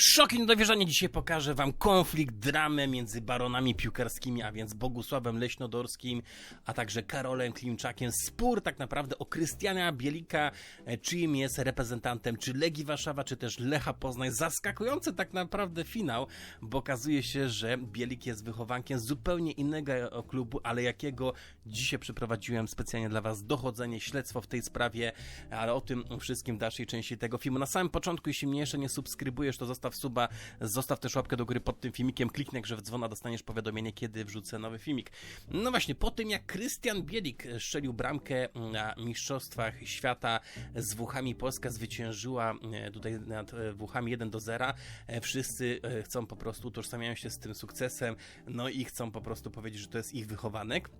Szoki niedowierzanie dzisiaj pokażę wam konflikt, dramę między baronami piłkarskimi, a więc Bogusławem Leśnodorskim, a także Karolem Klimczakiem. Spór tak naprawdę o Krystiana Bielika, e, czyim jest reprezentantem, czy Legii Warszawa, czy też Lecha Poznań. Zaskakujący tak naprawdę finał, bo okazuje się, że Bielik jest wychowankiem zupełnie innego e, klubu, ale jakiego dzisiaj przeprowadziłem specjalnie dla was dochodzenie, śledztwo w tej sprawie, ale o tym wszystkim w dalszej części tego filmu. Na samym początku, jeśli mnie jeszcze nie subskrybujesz, to zostaw suba, zostaw też łapkę do góry pod tym filmikiem, kliknij grze w dzwona, dostaniesz powiadomienie, kiedy wrzucę nowy filmik. No właśnie, po tym jak Krystian Bielik strzelił bramkę na Mistrzostwach Świata z Włochami, Polska zwyciężyła e, tutaj nad e, Włochami 1 do 0. E, Wszyscy chcą po prostu, utożsamiają się z tym sukcesem, no i chcą po prostu powiedzieć, że to jest ich wychowanek.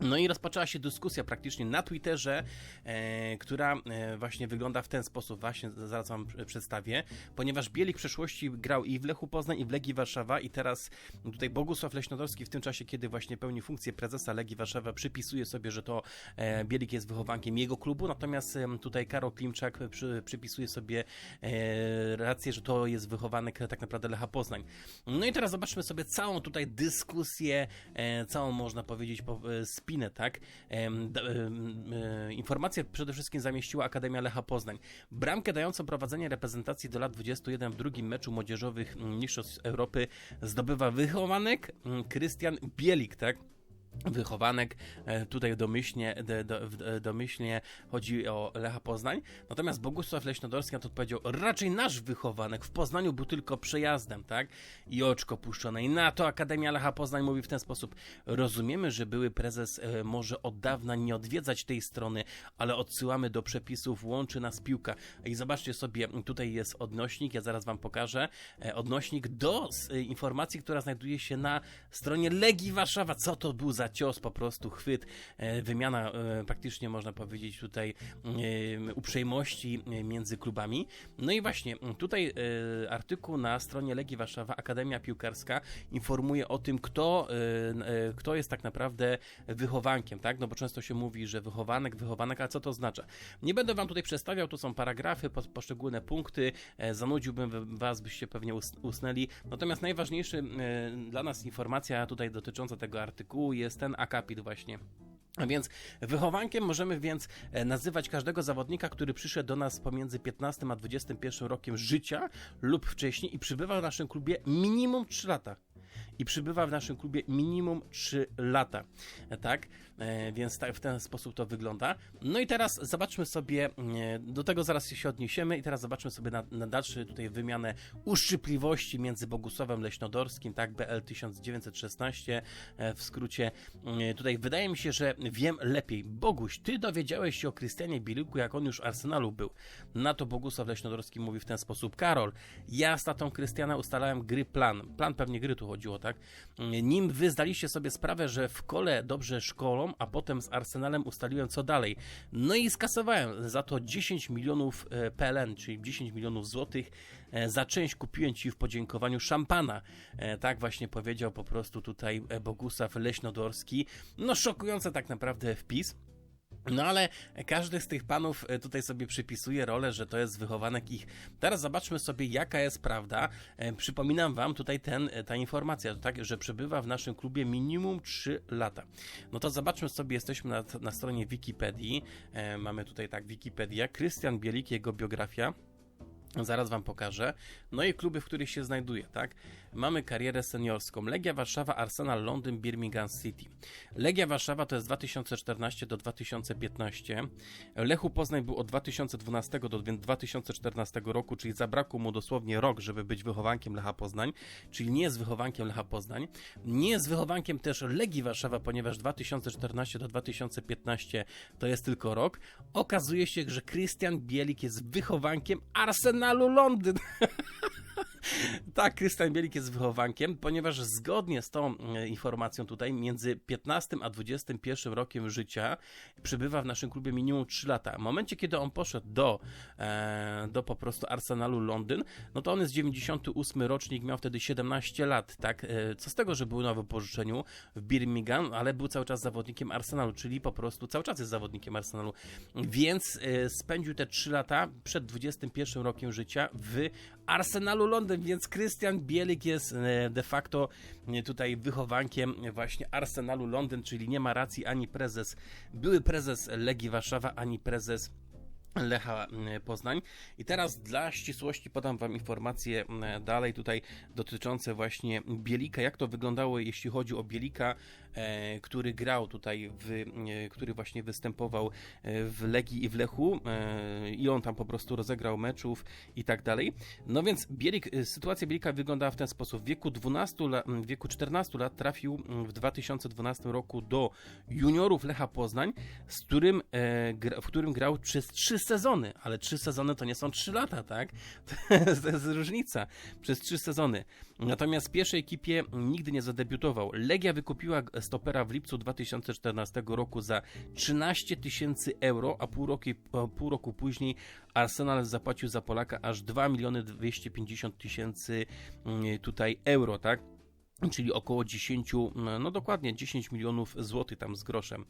No i rozpoczęła się dyskusja praktycznie na Twitterze, e, która e, właśnie wygląda w ten sposób, właśnie zaraz wam przedstawię, ponieważ Bielik w przeszłości grał i w Lechu Poznań, i w Legii Warszawa i teraz tutaj Bogusław Leśnodorski w tym czasie, kiedy właśnie pełni funkcję prezesa Legii Warszawa, przypisuje sobie, że to e, Bielik jest wychowankiem jego klubu, natomiast em, tutaj Karol Klimczak przy, przypisuje sobie e, rację, że to jest wychowanek tak naprawdę Lecha Poznań. No i teraz zobaczmy sobie całą tutaj dyskusję, e, całą można powiedzieć po, e, spinę, tak? E, Informację przede wszystkim zamieściła Akademia Lecha Poznań. Bramkę dającą prowadzenie reprezentacji do lat 21 w drugim meczu młodzieżowych Mistrzostw Europy zdobywa wychowanek mm, Krystian Bielik, tak? Wychowanek, e, tutaj domyślnie, do, do, w- domyślnie chodzi o Lecha Poznań, natomiast Bogusław Leśnodorski na to odpowiedział, raczej nasz wychowanek w Poznaniu był tylko przejazdem, tak? I oczko puszczone. I na to Akademia Lecha Poznań mówi w ten sposób, rozumiemy, że były prezes e, może od dawna nie odwiedzać tej strony, ale odsyłamy do przepisów, łączy nas piłka. I zobaczcie sobie, tutaj jest odnośnik, ja zaraz wam pokażę, e, odnośnik do e, informacji, która znajduje się na stronie Legii Warszawa. Co to był za cios, po prostu chwyt, e, wymiana e, praktycznie można powiedzieć tutaj e, uprzejmości między klubami. No i właśnie tutaj artykuł na stronie Legii Warszawa, Akademia Piłkarska informuje o tym, kto, kto jest tak naprawdę wychowankiem, tak? No bo często się mówi, że wychowanek, wychowanek, a co to oznacza? Nie będę wam tutaj przedstawiał, tu są paragrafy, po, poszczególne punkty, zanudziłbym was, byście pewnie us, usnęli. Natomiast najważniejszy e, dla nas informacja tutaj dotycząca tego artykułu jest ten akapit właśnie. A więc wychowankiem możemy więc e, nazywać każdego zawodnika, który przyszedł do nas pomiędzy 15 a 21 rokiem życia lub wcześniej i przybywa w naszym klubie minimum 3 lata. I przybywa w naszym klubie minimum 3 lata. Tak? E, więc tak, w ten sposób to wygląda. No i teraz zobaczmy sobie, e, do tego zaraz się odniesiemy i teraz zobaczmy sobie na, na dalszy tutaj wymianę uszczypliwości między Bogusławem Leśnodorskim, tak, BL 1916 e, w skrócie. Tutaj wydaje mi się, że wiem lepiej. Boguś, ty dowiedziałeś się o Krystianie Bieliku, jak on już w Arsenalu był. Na to Bogusław Leśnodorski mówi w ten sposób. Karol, ja z tatą Krystiana ustalałem gry plan. Plan pewnie gry tu chodziło, tak? Nim wy zdaliście sobie sprawę, że w kole dobrze szkolą, a potem z Arsenalem ustaliłem co dalej. No i skasowałem za to 10 milionów e, PLN, czyli 10 milionów złotych. E, Za część kupiłem ci w podziękowaniu szampana. E, Tak właśnie powiedział po prostu tutaj Bogusław Leśnodorski. No szokujący tak naprawdę wpis. No ale każdy z tych panów e, tutaj sobie przypisuje rolę, że to jest wychowanek ich. Teraz zobaczmy sobie, jaka jest prawda. E, Przypominam wam tutaj ten, e, ta informacja, tak, że przebywa w naszym klubie minimum 3 lata. No to zobaczmy sobie, jesteśmy na, na stronie Wikipedii. Mamy tutaj tak Wikipedia. Krystian Bielik, jego biografia. Zaraz wam pokażę. No i kluby, w których się znajduje, tak? Mamy karierę seniorską. Legia Warszawa, Arsenal Londyn, Birmingham City. Legia Warszawa to jest 2014 do 2015. Lechu Poznań był od 2012 do 2014 roku, czyli zabrakło mu dosłownie rok, żeby być wychowankiem Lecha Poznań, czyli nie jest wychowankiem Lecha Poznań. Nie jest wychowankiem też Legii Warszawa, ponieważ 2014 do 2015 to jest tylko rok. Okazuje się, że Krystian Bielik jest wychowankiem Arsenalu Londyn. Tak, Krystian Bielik jest wychowankiem, ponieważ zgodnie z tą e, informacją tutaj między 15 a 21 rokiem życia przybywa w naszym klubie minimum 3 lata. W momencie, kiedy on poszedł do, e, do po prostu Arsenalu Londyn, no to on jest 98 rocznik, miał wtedy 17 lat, tak? E, co z tego, że był na wypożyczeniu w Birmingham, ale był cały czas zawodnikiem Arsenalu, czyli po prostu cały czas jest zawodnikiem Arsenalu, więc spędził te 3 lata przed 21 rokiem życia w Arsenalu Londyn, więc Krystian Bielik jest e, de facto e, tutaj wychowankiem właśnie Arsenalu Londyn, czyli nie ma racji ani prezes, były prezes Legii Warszawa, ani prezes Lecha Poznań. I teraz dla ścisłości podam Wam informacje dalej tutaj dotyczące właśnie Bielika, jak to wyglądało jeśli chodzi o Bielika, e, który grał tutaj, w, e, który właśnie występował e, w Legii i w Lechu i on tam po prostu rozegrał meczów i tak dalej. No więc Bielik, sytuacja Bielika wyglądała w ten sposób. W wieku 12 lat, w wieku 14 lat trafił w 2012 roku do juniorów Lecha Poznań, z którym, w którym grał przez 3 sezony, ale trzy sezony to nie są trzy lata, tak? To jest, to jest różnica. Przez trzy sezony. Natomiast w pierwszej ekipie nigdy nie zadebiutował. Legia wykupiła stopera w lipcu 2014 roku za 13 tysięcy euro, a pół roku, pół roku później Arsenal zapłacił za Polaka aż 2 miliony 250 tysięcy mm, tutaj euro, tak? Czyli około 10, no dokładnie 10 milionów złotych tam z groszem.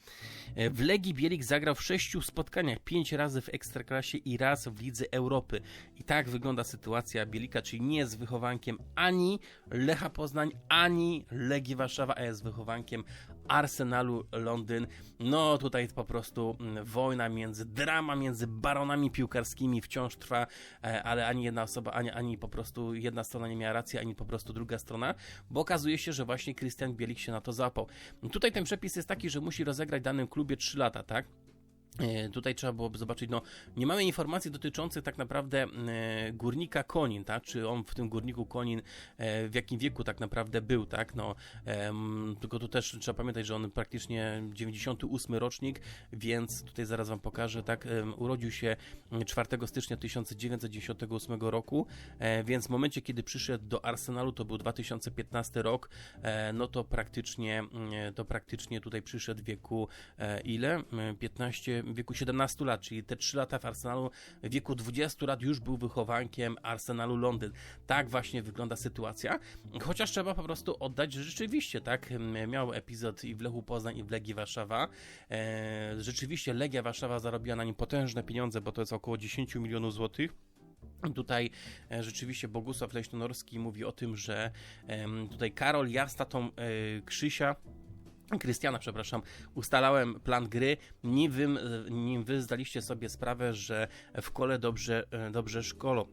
E, w Legii Bielik zagrał w sześciu spotkaniach, pięć razy w Ekstraklasie i raz w Lidze Europy. I tak wygląda sytuacja Bielika, czyli nie jest wychowankiem ani Lecha Poznań, ani Legii Warszawa, a jest wychowankiem Arsenalu Londyn. No tutaj po prostu wojna między, drama między baronami piłkarskimi wciąż trwa, e, ale ani jedna osoba, ani, ani po prostu jedna strona nie miała racji, ani po prostu druga strona, bo okazuje się, że właśnie Christian Bielik się na to zapał. Tutaj ten przepis jest taki, że musi rozegrać w danym klubie 3 lata, tak? E, tutaj trzeba byłoby zobaczyć, no nie mamy informacji dotyczących tak naprawdę e, górnika Konin, tak? Czy on w tym górniku Konin e, w jakim wieku tak naprawdę był, tak? No, e, tylko tu też trzeba pamiętać, że on praktycznie 98 rocznik, więc tutaj zaraz wam pokażę, tak? E, urodził się 4 stycznia 1998 roku, e, więc w momencie, kiedy przyszedł do Arsenalu, to był 2015 rok, no to praktycznie, to praktycznie tutaj przyszedł w wieku ile? 15 wieku 17 lat, czyli te 3 lata w Arsenalu, w wieku 20 lat już był wychowankiem Arsenalu Londyn. Tak właśnie wygląda sytuacja, chociaż trzeba po prostu oddać, że rzeczywiście, tak, miał epizod i w Lechu Poznań i w Legii Warszawa. E, rzeczywiście Legia Warszawa zarobiła na nim potężne pieniądze, bo to jest około 10 milionów złotych. Tutaj e, rzeczywiście Bogusław Leśnonorski mówi o tym, że tutaj Karol Jasta tą e, Krzysia Krystiana, przepraszam, ustalałem plan gry, nim wy, nim wy zdaliście sobie sprawę, że w kole dobrze, dobrze szkolą.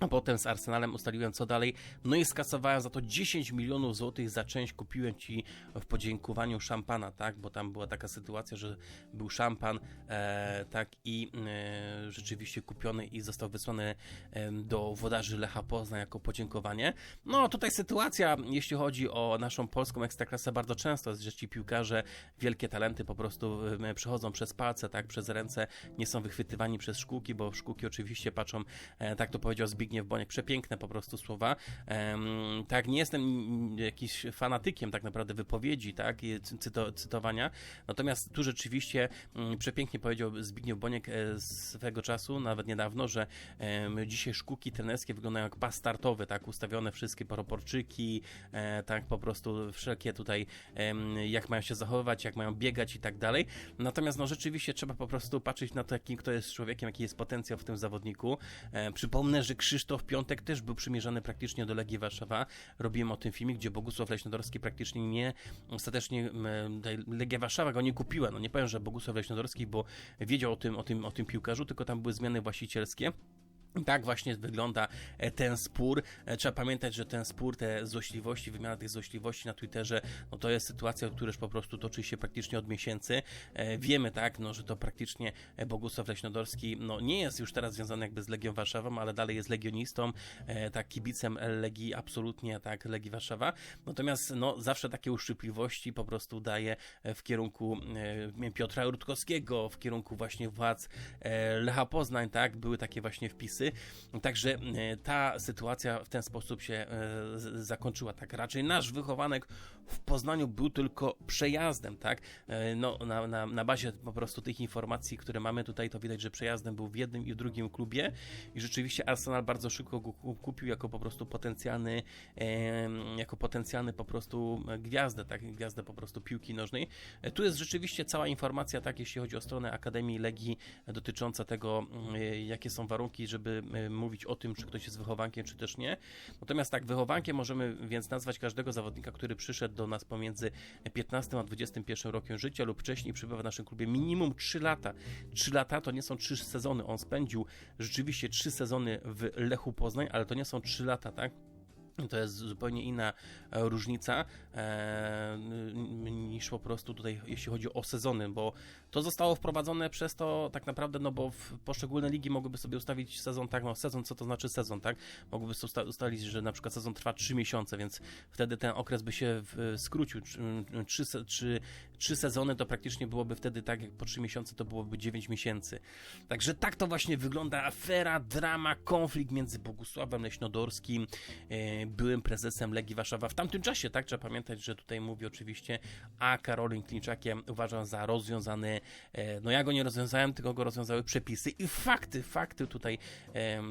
A potem z Arsenalem ustaliłem co dalej. No i skasowałem za to 10 milionów złotych za część. Kupiłem ci w podziękowaniu szampana, tak? Bo tam była taka sytuacja, że był szampan, e, tak? I e, rzeczywiście kupiony i został wysłany e, do wodarzy Lecha Poznań jako podziękowanie. No tutaj sytuacja, jeśli chodzi o naszą polską ekstraklasę, bardzo często jest, że ci piłkarze, wielkie talenty po prostu przechodzą przez palce, tak? Przez ręce, nie są wychwytywani przez szkółki, bo szkółki oczywiście patrzą, e, tak to powiedział Zbigniew Zbigniew Boniek. Przepiękne po prostu słowa. tak, nie jestem jakiś fanatykiem tak naprawdę wypowiedzi, tak, cyto, cytowania, natomiast tu rzeczywiście mm, przepięknie powiedział Zbigniew Boniek e, swego czasu, nawet niedawno, że dzisiaj szkółki trenerskie wyglądają jak pas startowy, tak, ustawione wszystkie proporczyki, e, tak, po prostu wszelkie tutaj jak mają się zachowywać, jak mają biegać i tak dalej. Natomiast no rzeczywiście trzeba po prostu patrzeć na to, jaki kto jest człowiekiem, jaki jest potencjał w tym zawodniku. E, przypomnę, że Krzysztof Krzysztof Piątek też był przymierzany praktycznie do Legii Warszawa. Robiłem o tym filmie, gdzie Bogusław Leśnodorski praktycznie nie, ostatecznie Legia Warszawa go nie kupiła. No nie powiem, że Bogusław Leśnodorski, bo wiedział o tym, o tym, o tym piłkarzu, tylko tam były zmiany właścicielskie. Tak właśnie wygląda e, ten spór. E, trzeba pamiętać, że ten spór, te złośliwości, wymiana tych złośliwości na Twitterze, no to jest sytuacja, która już po prostu toczy się praktycznie od miesięcy. E, wiemy tak, no, że to praktycznie Bogusław Leśnodorski, no nie jest już teraz związany jakby z Legią Warszawą, ale dalej jest legionistą, tak kibicem Legii, absolutnie tak, Legii Warszawa. Natomiast no zawsze takie uszczypliwości po prostu daje w kierunku Piotra Rutkowskiego, w kierunku właśnie władz Lecha Poznań, tak, były takie właśnie wpisy Także e, ta sytuacja w ten sposób się e, zakończyła. Tak raczej nasz wychowanek w Poznaniu był tylko przejazdem, tak? E, no, na, na, na bazie po prostu tych informacji, które mamy tutaj, to widać, że przejazdem był w jednym i w drugim klubie i rzeczywiście Arsenal bardzo szybko go kupił jako po prostu potencjalny, jako potencjalny po prostu gwiazdę, tak? Gwiazdę po prostu piłki nożnej. Tu jest rzeczywiście cała informacja, tak, jeśli chodzi o stronę Akademii Legii dotycząca tego, jakie są warunki, żeby e, mówić o tym, czy ktoś jest wychowankiem, czy też nie. Natomiast tak, wychowankiem możemy więc nazwać każdego zawodnika, który przyszedł do nas pomiędzy 15 a 21 rokiem życia lub wcześniej przybywa w naszym klubie minimum 3 lata. 3 lata to nie są 3 sezony. On spędził rzeczywiście 3 sezony w Lechu Poznań, ale to nie są 3 lata, tak? To jest zupełnie inna e, różnica e, niż po prostu tutaj, jeśli chodzi o sezony, bo to zostało wprowadzone przez to tak naprawdę, no bo poszczególne ligi mogłyby sobie ustawić sezon tak, no sezon, co to znaczy sezon, tak? Mogłyby sobie usta- ustalić, że na przykład sezon trwa 3 miesiące, więc wtedy ten okres by się skrócił. Trzy- Trzy, trzy, trzy sezony to praktycznie byłoby wtedy tak, jak po 3 miesiące to byłoby 9 miesięcy. Także tak to właśnie wygląda afera, drama, konflikt między Bogusławem Leśnodorskim, e, byłym prezesem Legii Warszawa w tamtym czasie, tak? Trzeba pamiętać, że tutaj mówi oczywiście, a Karolin Klinczakiem uważam za rozwiązany, e, no ja go nie rozwiązałem, tylko go rozwiązały przepisy i fakty, fakty tutaj,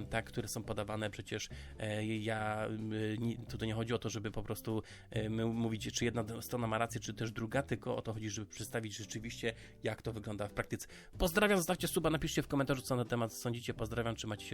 tak, które są podawane przecież e, ja, tutaj nie chodzi o to, żeby po prostu mówić, czy jedna strona ma rację, czy też druga, tylko o to chodzi, żeby przedstawić rzeczywiście, jak to wygląda w praktyce. Pozdrawiam, zostawcie suba, napiszcie w komentarzu, co na temat sądzicie, pozdrawiam, trzymajcie się